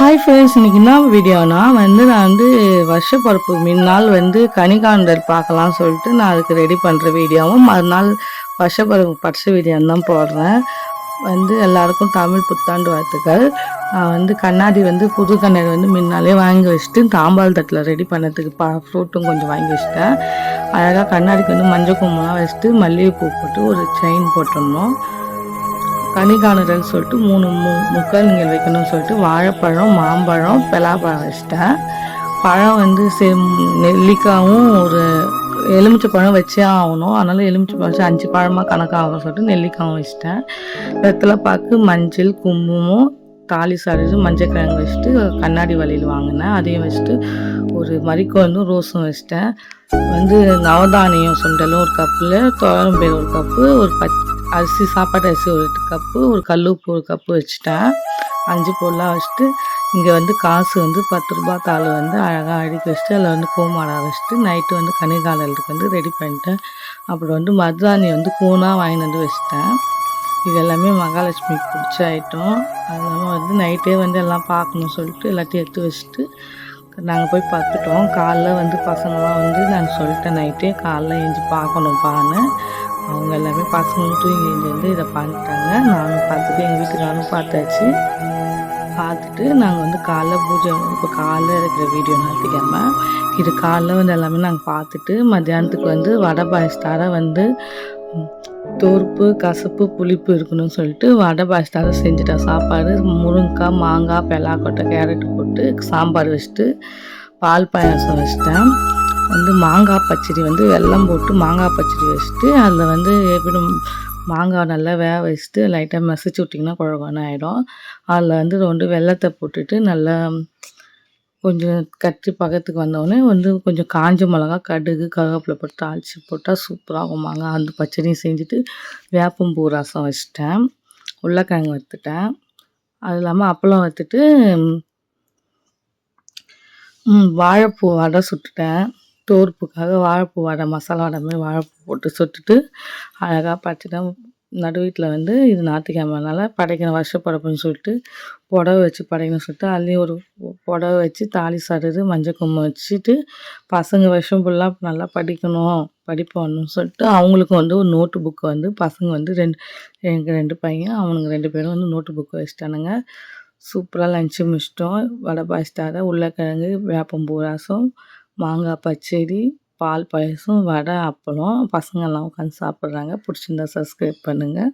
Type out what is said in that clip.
Hi friends இன்னைக்கு என்ன வீடியோனா வந்து நான் வந்து வருஷப்பருப்பு முன்னாள் வந்து கனிகாண்டர் பார்க்கலாம் சொல்லிட்டு நான் அதுக்கு ரெடி பண்ணுற வீடியோவும் மறுநாள் வருஷப்பருப்பு பரிசு வீடியோ தான் போடுறேன். வந்து எல்லாருக்கும் தமிழ் புத்தாண்டு வாழ்த்துக்கள். நான் வந்து கண்ணாடி வந்து புது கண்ணாடி வந்து முன்னாலே வாங்கி வச்சுட்டு தாம்பால் தட்டில் ரெடி பண்ணதுக்கு பா ஃப்ரூட்டும் கொஞ்சம் வாங்கி வச்சுட்டேன். அழகாக கண்ணாடிக்கு வந்து மஞ்சள் குங்குமம்லாம் வச்சுட்டு மல்லிகைப்பூ போட்டு ஒரு செயின் போட்டிருந்தோம் கனிகாணுதல் சொல்லிட்டு மூணு மு முக்கால் நீங்கள் வைக்கணும்னு சொல்லிட்டு வாழைப்பழம் மாம்பழம் பலாப்பழம் வச்சிட்டேன். பழம் வந்து செம் நெல்லிக்காயும் ஒரு எலுமிச்சை பழம் வச்சே ஆகணும். அதனால் எலுமிச்சை பழம் வச்சு அஞ்சு பழமாக கணக்காகும் சொல்லிட்டு நெல்லிக்காயும் வச்சிட்டேன். வெத்தலை பாக்கு மஞ்சள் குங்குமம் தாலி சாடிச்சு மஞ்சள் கிழங்கு வச்சுட்டு கண்ணாடி வலையில் வாங்கினேன். அதையும் வச்சுட்டு ஒரு மரிக்கோந்தும் ரோஸும் வச்சிட்டேன். வந்து நவதானியம் சுண்டலும் ஒரு கப்பில் துவரம்பேர் ஒரு கப்பு ஒரு பச் அரிசி சாப்பாட்டு அரிசி ஒரு கப்பு ஒரு கல் உப்பு ஒரு கப்பு வச்சுட்டேன். அஞ்சு பொருளாக வச்சுட்டு இங்கே வந்து காசு வந்து பத்து ரூபா தாள் வந்து அழகாக அடுக்கி வச்சுட்டு அதில் வந்து கோமாடா வச்சுட்டு நைட்டு வந்து கனிகாலத்துக்கு வந்து ரெடி பண்ணிட்டேன். அப்புறம் வந்து மதுராணி வந்து கூனாக வாங்கிட்டு வந்து வச்சுட்டேன். இது எல்லாமே மகாலட்சுமிக்கு பிடிச்ச ஐட்டம் அதனால வந்து நைட்டே வந்து எல்லாம் பார்க்கணும் சொல்லிட்டு எல்லாத்தையும் எடுத்து வச்சுட்டு நாங்கள் போய் பார்த்துட்டோம். காலைல வந்து பசங்களாம் வந்து நான் சொல்லிட்டேன் நைட்டே காலைல எழுஞ்சி பார்க்கணும்ப்பான்னு. அவங்க எல்லாமே பசங்களும் தூங்கி வந்து இதை பார்த்துட்டாங்க. நானும் பார்த்துட்டு எங்கள் வீட்டுக்காரும் பார்த்தாச்சு. பார்த்துட்டு நாங்கள் வந்து காலைல பூஜை இப்போ காலைல இருக்கிற வீடியோ நடத்திக்காமல் இது காலைல வந்து எல்லாமே நாங்கள் பார்த்துட்டு மத்தியானத்துக்கு வந்து வடை பாயசத்தார வந்து தோர்ப்பு கசப்பு புளிப்பு இருக்கணும்னு சொல்லிட்டு வடை பாயசத்தார செஞ்சுட்டேன் சாப்பாடு முருங்கைக்காய் மாங்காய் பெலாக்கொட்டை கேரட் போட்டு சாம்பார் வச்சுட்டு பால் பாயாசம் வச்சுட்டேன். வந்து மாங்காய் பச்சடி வந்து வெல்லம் போட்டு மாங்காய் பச்சடி வச்சுட்டு அதில் வந்து எப்படி மாங்காய் நல்லா வேக வச்சுட்டு லைட்டாக மசிச்சு விட்டிங்கன்னா குழகுன்னு ஆகிடும் அதில் வந்து ரெண்டு வெள்ளத்தை போட்டுட்டு நல்லா கொஞ்சம் கட்டி பக்கத்துக்கு வந்தோடனே வந்து கொஞ்சம் காஞ்ச மிளகா கடுகு கருவேப்பிலை போட்டு தாளித்து போட்டால் சூப்பராகும் மாங்காய். அந்த பச்சடியும் செஞ்சுட்டு வேப்பம்பூ ரசம் வச்சுட்டேன். உருளைக்கிழங்கு வறுத்துட்டேன். அது இல்லாமல் அப்பளம் வறுத்துட்டு வாழைப்பூ வடை சுட்டுட்டேன். தோர்ப்புக்காக வாழைப்பூ வடை மசாலா வடை மாதிரி வாழைப்பூ போட்டு சுட்டுட்டு அழகாக பறிச்சுட்டேன் நடு வீட்டில் வந்து இது ஞாயிற்றுக்கிழமைனால படைக்கணும் வருஷப்படப்புன்னு சொல்லிட்டு புடவை வச்சு படைக்கணும் சொல்லிட்டு அதுலேயும் ஒரு புடவை வச்சு தாலி சாடுறது மஞ்சள் கும்பம் வச்சுட்டு பசங்க வருஷம் ஃபுல்லாக நல்லா படிக்கணும் படிப்போன்னு சொல்லிட்டு அவங்களுக்கும் வந்து ஒரு நோட்டு புக்கு வந்து பசங்க வந்து ரெண்டு எனக்கு ரெண்டு பையன் அவனுங்க ரெண்டு பேரும் வந்து நோட்டு புக்கு வச்சுட்டானுங்க. சூப்பராக லஞ்சு முடிச்சிட்டோம் வடை பாயசத்தார உருளைக்கிழங்கு வேப்பம்பூ ரசம் மாங்காய் பச்சடி பால் பாயசம் வடை அப்பளம். பசங்கள்லாம் உட்காந்து சாப்பிட்றாங்க. பிடிச்சிருந்தா சப்ஸ்கிரைப் பண்ணுங்கள்